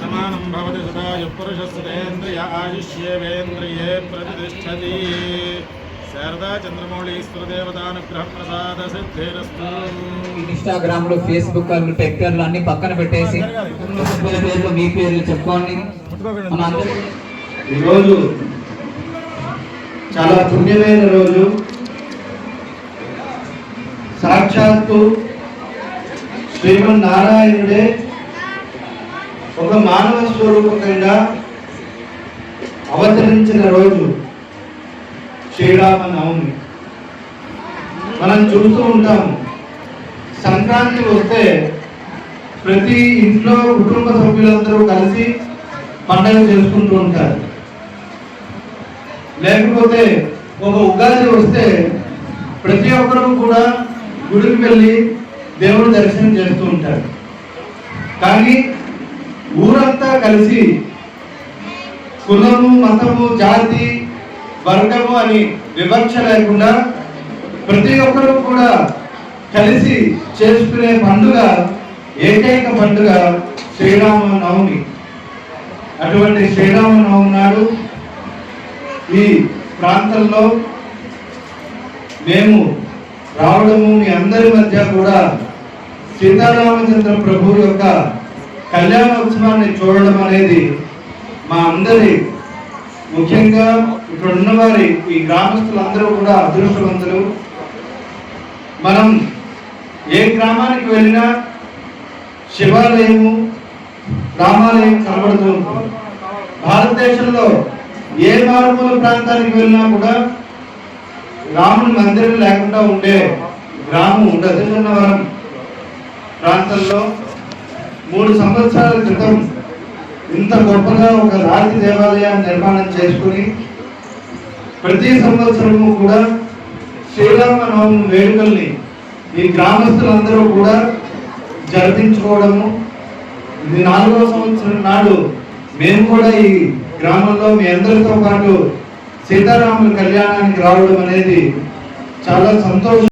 సమానం భవతి సదాయు పురుషస్తుతేంద్రియ ఆయుష్యేవేంద్రియే ప్రతిష్టతి. శారదా చంద్రమౌళీశ్వర దేవతానుగ్రహ ప్రసాద సిద్ధిరస్తు ఇన్స్టాగ్రామ్లో ఫేస్బుక్ ట్విట్టర్లు అన్ని పక్కన పెట్టేసి మీ పేర్లు మీ పేర్లు చెప్పుకోండి ఈరోజు చాలా పుణ్యమైన రోజు. సాక్షాత్తు శ్రీమన్నారాయణుడే ఒక మానవ స్వరూపకంగా అవతరించిన రోజు శ్రీరామ నవమి మనం చూస్తూ ఉంటాం సంక్రాంతి వస్తే ప్రతి ఇంట్లో కుటుంబ సభ్యులందరూ కలిసి పండగ చేసుకుంటూ ఉంటారు. లేకపోతే ఒక ఉగాది వస్తే ప్రతి ఒక్కరూ కూడా గుడికి వెళ్ళి దేవుడి దర్శనం చేస్తూ ఉంటారు కానీ ఊరంతా కలిసి కులము మతము జాతి వర్గము అని వివక్ష లేకుండా ప్రతి ఒక్కరూ కూడా కలిసి చేసుకునే పండుగ ఏకైక పండుగ శ్రీరామ నవమి అటువంటి శ్రీరామ నవమి నాడు ఈ ప్రాంతంలో మేము రావడము మీ అందరి మధ్య కూడా సీతారామచంద్ర ప్రభు యొక్క కళ్యాణోత్సవాన్ని చూడడం అనేది మా అందరి ముఖ్యంగా ఇక్కడ ఉన్నవారి ఈ గ్రామస్తులందరూ కూడా అదృష్టవంతులు. మనం ఏ గ్రామానికి వెళ్ళినా శివాలయము రామాలయం కనబడుతూ ఉంటుంది. భారతదేశంలో ఏ మారుమూల ప్రాంతానికి వెళ్ళినా కూడా రాముని మందిరం లేకుండా ఉండే గ్రామం ఉండదు. చిన్నవరం ప్రాంతంలో మూడు సంవత్సరాల క్రితం ఇంత గొప్పగా ఒక రాతి దేవాలయం నిర్మాణం చేసుకుని ప్రతి సంవత్సరము కూడా శ్రీరామనవమి వేడుకల్ని ఈ గ్రామస్తులందరూ కూడా జరిపించుకోవడము. ఇది నాలుగో సంవత్సరం నాడు మేము కూడా ఈ గ్రామంలో మీ అందరితో పాటు సీతారాముల కళ్యాణానికి రావడం అనేది చాలా సంతోషం.